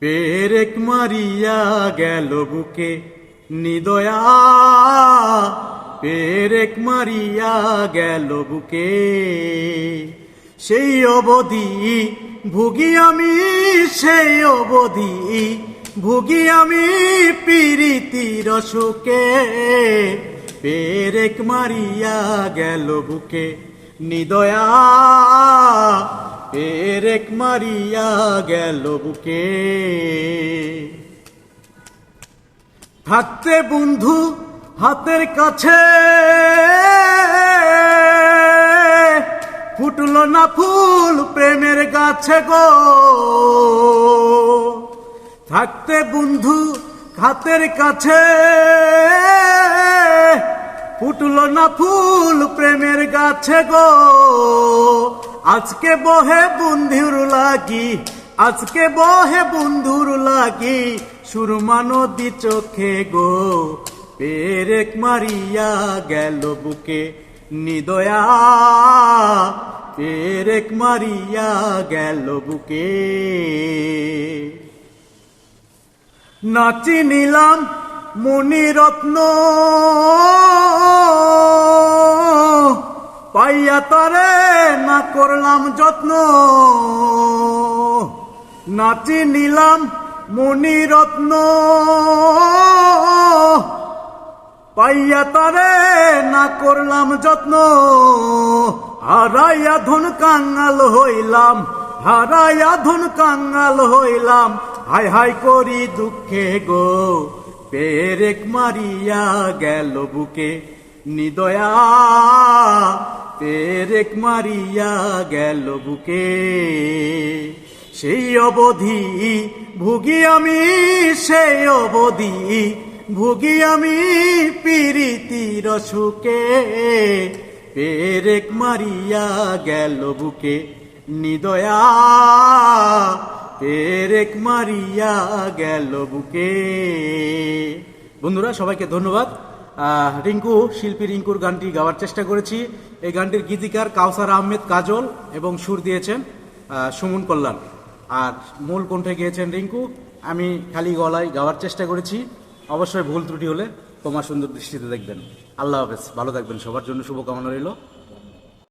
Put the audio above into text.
পেরেক মারিয়া গেল বুকে, নিদয়া। পেরেক মারিয়া গেল বুকে, সেই অবধি ভুগি আমি, সেই অবধি ভুগি আমি পিরিতির সুকে পেরেক মারিয়া গেল বুকে, নিদয়া। পেরেক মারিয়া গেল বুকে। থাকতে বন্ধু হাতের কাছে। ফুটলো না ফুল প্রেমের গাছে গো। থাকতে বন্ধু হাতের কাছে। ফুটলো না ফুল প্রেমের গাছে গো। আজকে বহে বন্ধুর লাগি, আজকে বহে বন্ধুর লাগি, সুরমা নদী চোখে গো, পেরেক মারিয়া গেল বুকে নিদয়া। পেরেক মারিয়া গেল বুকে। নাচি নিলাম মণিরত্ন। পাইয়া তারে না করলাম যত্ন। নাচি নিলাম মণিরত্ন। পাইয়া তারে না করলাম যত্ন। হারাইয়া ধন কাঙ্গাল হইলাম, হারাইয়া ধন কাঙ্গাল হইলাম। হাই হাই করি দুঃখে গো, পেরেক মারিয়া গেল বুকে। নিদয়া পেরেক মারিয়া গেল বুকে। সেই অবধি ভুগি আমি, সেই অবধি ভুগি আমি পিরিতির সুকে পেরেক মারিয়া গেল বুকে, নিদয়া। পেরেক মারিয়া গেল বুকে। বন্ধুরা, সবাইকে ধন্যবাদ। রিঙ্কু, শিল্পী রিঙ্কুর গানটি গাওয়ার চেষ্টা করেছি। এই গানটির গীতিকার কাউসার আহমেদ কাজল এবং সুর দিয়েছেন সুমন কল্যাণ। আর মূল কণ্ঠে গিয়েছেন রিঙ্কু। আমি খালি গলায় গাওয়ার চেষ্টা করেছি। অবশ্যই ভুল ত্রুটি হলে তোমার সুন্দর দৃষ্টিতে দেখবেন। আল্লাহ হাফেজ। ভালো থাকবেন। সবার জন্য শুভকামনা রইল।